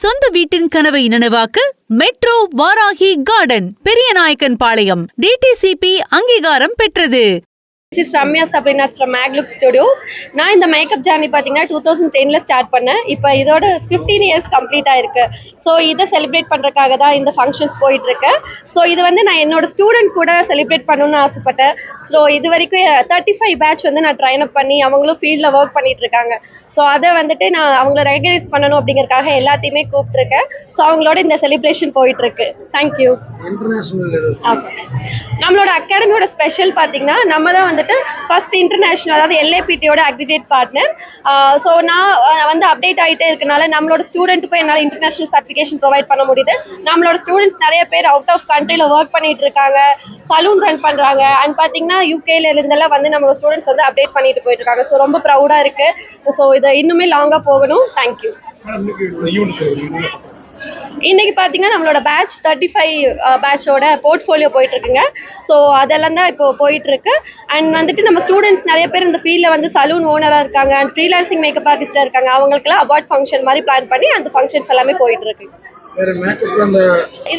சொந்த வீட்டின் கனவை நனவாக்க metro Varahi garden Periyanaickenpalayam DTCP அங்கீகாரம் பெற்றது. This is Ramya Sabrinath from Makelook studios நான் இந்த மேக்கப் ஜேர்னி பார்த்தீங்கன்னா டூ தௌசண்ட் டெனில் ஸ்டார்ட் பண்ணேன். இப்போ இதோட ஃபிஃப்டீன் இயர்ஸ் கம்ப்ளீட் ஆயிருக்கு. ஸோ இதை செலிப்ரேட் பண்ணுறக்காக தான் இந்த ஃபங்க்ஷன்ஸ் போயிட்டுருக்கு ஸோ இது வந்து நான் என்னோட ஸ்டூடெண்ட் கூட செலிப்ரேட் பண்ணணும்னு ஆசைப்பட்டேன். ஸோ இது வரைக்கும் தேர்ட்டி ஃபைவ் பேட்ச் வந்து நான் ட்ரைன் அப் பண்ணி அவங்களும் ஃபீல்டில் ஒர்க் பண்ணிட்டு இருக்காங்க. ஸோ அதை வந்துட்டு நான் அவங்கள ரெகனைஸ் பண்ணணும் அப்படிங்கறதுக்காக எல்லாத்தையுமே கூப்பிட்டுருக்கேன். ஸோ அவங்களோட இந்த செலிப்ரேஷன் போயிட்டுருக்கு. தேங்க்யூ நம்மளோட அகாடமியோட ஸ்பெஷல் பார்த்தீங்கன்னா நம்ம தான் வந்துட்டு ஃபர்ஸ்ட் இன்டர்நேஷனல் அதாவது எல்ஏபிடியோட அக்ரிடேட் பார்ட்னர் ஸோ நான் வந்து அப்டேட் ஆகிட்டே இருக்கனால நம்மளோட ஸ்டூடெண்ட்டுக்கும் என்னால் இன்டர்நேஷனல் சர்டிஃபிகேஷன் ப்ரொவைட் பண்ண முடியுது. நம்மளோட ஸ்டூடெண்ட்ஸ் நிறைய பேர் அவுட் ஆஃப் கண்ட்ரியில் ஒர்க் பண்ணிட்டு இருக்காங்க சலூன் ரன் பண்ணுறாங்க அண்ட் பார்த்தீங்கன்னா யூகேல இருந்தெல்லாம் வந்து நம்மளோட ஸ்டூடெண்ட்ஸ் வந்து அப்டேட் பண்ணிட்டு போயிட்டு இருக்காங்க. ஸோ ரொம்ப ப்ரௌடாக இருக்குது ஸோ இதை இன்னுமே லாங்காக போகணும். தேங்க்யூ இன்னைக்கு பார்த்தீங்கன்னா நம்மளோட பேட்ச் தேர்ட்டி ஃபைவ் பேட்சோட போர்ட்ஃபோலியோ போயிட்டு இருக்குங்க ஸோ அதெல்லாம் தான் இப்போ போயிட்டு இருக்கு அண்ட் வந்துட்டு நம்ம ஸ்டூடெண்ட்ஸ் நிறைய பேர் இந்த ஃபீல்டில் வந்து சலூன் ஓனராக இருக்காங்க அண்ட் ஃப்ரீலான்சிங் மேக்கப் ஆர்டிஸ்டாக இருக்காங்க. அவங்களுக்குலாம் அவார்ட் ஃபங்க்ஷன் மாதிரி பிளான் பண்ணி அந்த ஃபங்க்ஷன்ஸ் எல்லாமே போயிட்டு இருக்கு வேற மேக்கப்ல அந்த இதில்